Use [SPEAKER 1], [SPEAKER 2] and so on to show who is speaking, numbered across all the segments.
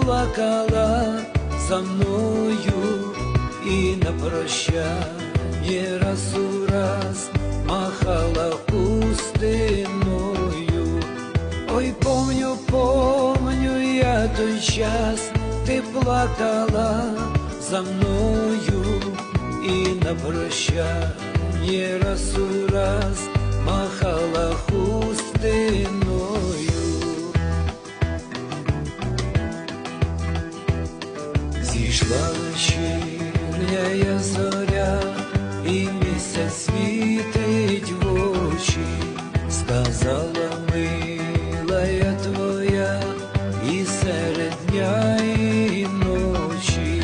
[SPEAKER 1] плакала за мною и на прощание раз у раз махала пустиною. Ой, помню, помню я той час, ти плакала за мною и на прощание раз у раз махала хустиною. Зійшла вечірня зоря, і місяць світить в очі, сказала милая твоя, і серед дня і ночі.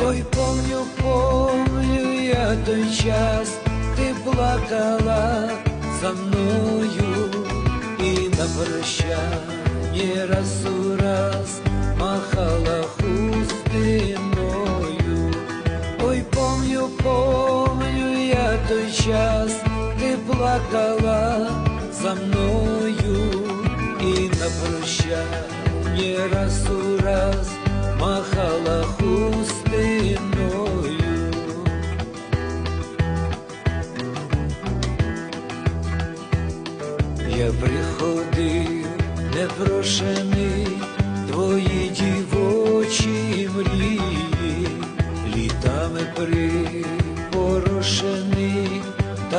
[SPEAKER 1] Ой, помню, помню я той час, ти плакала за мною і на прощання раз у раз махала Ой, помню, помню я той час, ти плакала за мною і на прощання раз у раз махала хустиною. Я приходив непрошений, твої дівочі мрії,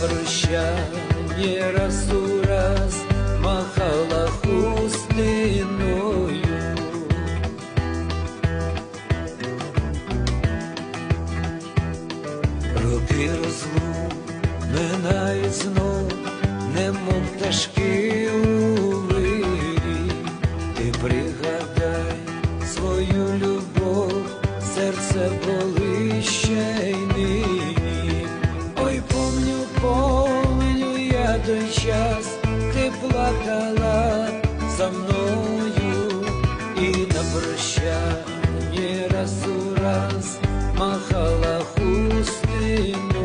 [SPEAKER 1] прощання раз у раз махала хустиною. Роки розлук минають знов, немов пташки у вирі. Ти пригадай свою любов, серце болище й той час, ти плакала за мною і на прощання раз у раз махала хустиною.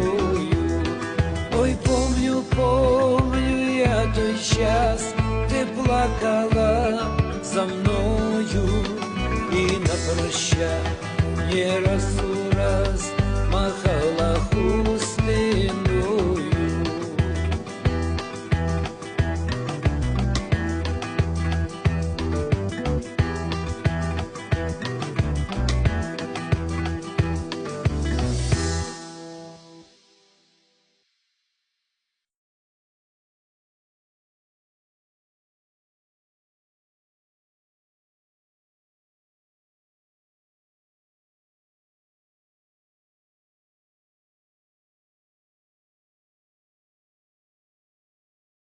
[SPEAKER 1] Ой, помню, помню я той час, ти плакала за мною і на прощання раз у раз махала